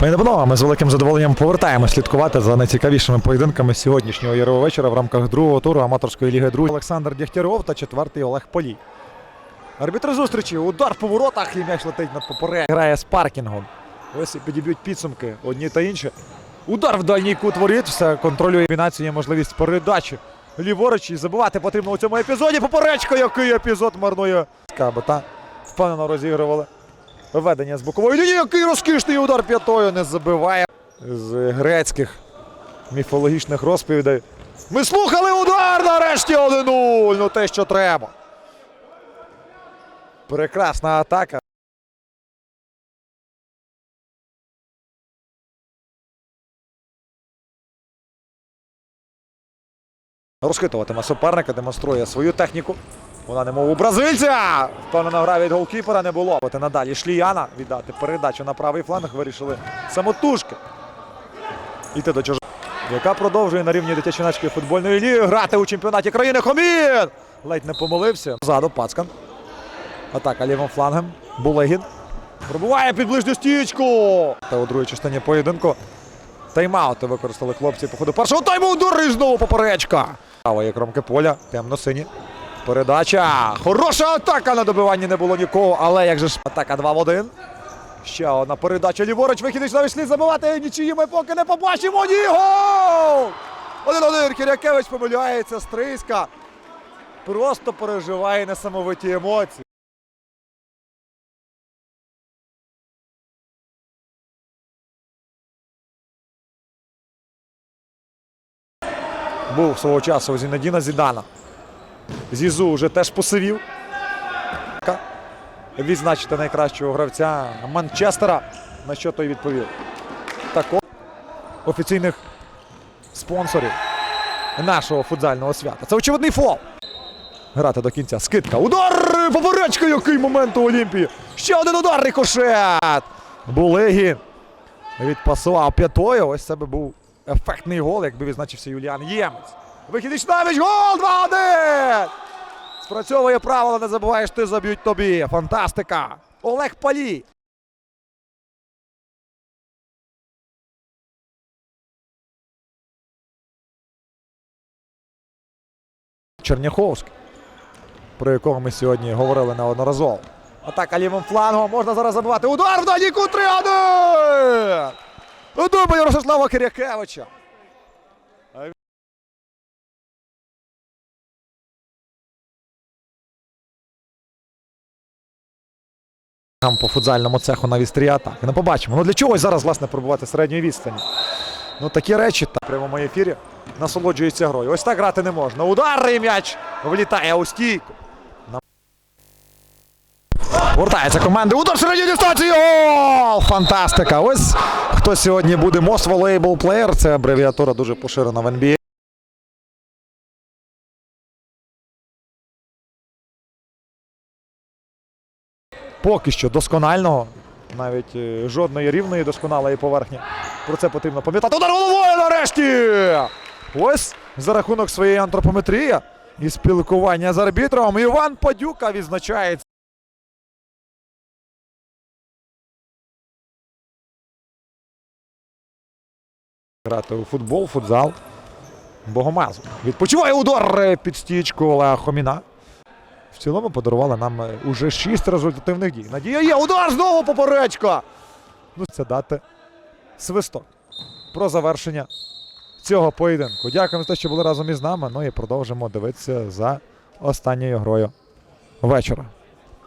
Пані та панове, ми з великим задоволенням повертаємо слідкувати за найцікавішими поєдинками сьогоднішнього ярового вечора в рамках другого туру аматорської ліги друзів Олександр Дягтяров та четвертий Олег Полій. Арбітр зустрічі, удар по воротах і м'яч летить над поперед. Грає з паркінгом. Ось і підіб'ють підсумки одні та інші. Удар в дальній кут воріт, все контролює комбінацію, є можливість передачі. Ліворуч і забивати потрібно у цьому епізоді. Поперечко, який епізод марнує. Скабота впевнено розігрували. Виведення з бокової лінії, який розкішний удар п'ятою не забиває. З грецьких міфологічних розповідей. Ми слухали удар нарешті 1-0. Ну те, що треба. Прекрасна атака. Розхитуватиме суперника, демонструє свою техніку. Вона немов у бразильця. Впевнена гра від голкіпера не було. От і надалі Шліяна віддати передачу на правий фланг. Вирішили самотужки. Іти до чужого. Яка продовжує на рівні дитячо-юнацької футбольної ліги грати у чемпіонаті країни. Хомін! Ледь не помилився. Ззаду Пацкан. Атака лівим флангом. Булегін. Пробуває під ближню стічку. Та у другій частині поєдинку. Тайм-аути використали хлопці по ходу першого тайму. Удар і знову поперечка. Право є кромки поля. Темно-сині. Передача. Хороша атака на добиванні не було нікого. Але як же ж атака 2 в 1. Ще одна передача ліворуч. Вихідний навіть слід забивати. Нічиї ми поки не побачимо. Ні, гол! Один-один. Кірякевич помиляється. Стриська. Просто переживає несамовиті емоції. Був свого часу у Зінедіна Зідана. Зізу вже теж посивів. Відзначити найкращого гравця Манчестера. На що той відповів? Тако офіційних спонсорів нашого футзального свята. Це очевидний фол. Грати до кінця. Скидка. Удар! Поперечка! Який момент у Олімпії! Ще один удар рикошет! Булегін відпасував п'ятою. Ось це би був ефектний гол, якби відзначився Юліан Ємець. Вихідний навіть гол 2-1! Спрацьовує правило, не забуваєш, ти заб'ють тобі. Фантастика! Олег Палій. Черняховський, про якого ми сьогодні говорили неодноразово. Атака лівим флангом. Можна зараз забивати. Удар в дальній кут 3-1! Дубль Ростислава Кирякевича. Там по футзальному цеху на вістрі атаки. Не побачимо. Ну для чогось зараз, власне, пробувати середньої відстані. Ну такі речі та прямому ефірі насолоджується грою. Ось так грати не можна. Удар і м'яч влітає у стійку. Вертається команда. Удар середньої дистанції. Гол! Фантастика! Ось хто сьогодні буде Most Valuable Player. Це абревіатура дуже поширена в NBA. Поки що досконального. Навіть е, жодної рівної досконалої поверхні. Про це потрібно пам'ятати. Удар головою нарешті! Ось за рахунок своєї антропометрії і спілкування з арбітром Іван Падюка відзначається. Грати у футбол, футзал. Богомазу. Відпочиває удар е, під стічку Олега Хоміна. Цілому подарували нам е, уже шість результативних дій. Надія є. Удар знову поперечка. Ну, це дати свисток про завершення цього поєдинку. Дякуємо за те, що були разом із нами. Ну і продовжимо дивитися за останньою грою вечора.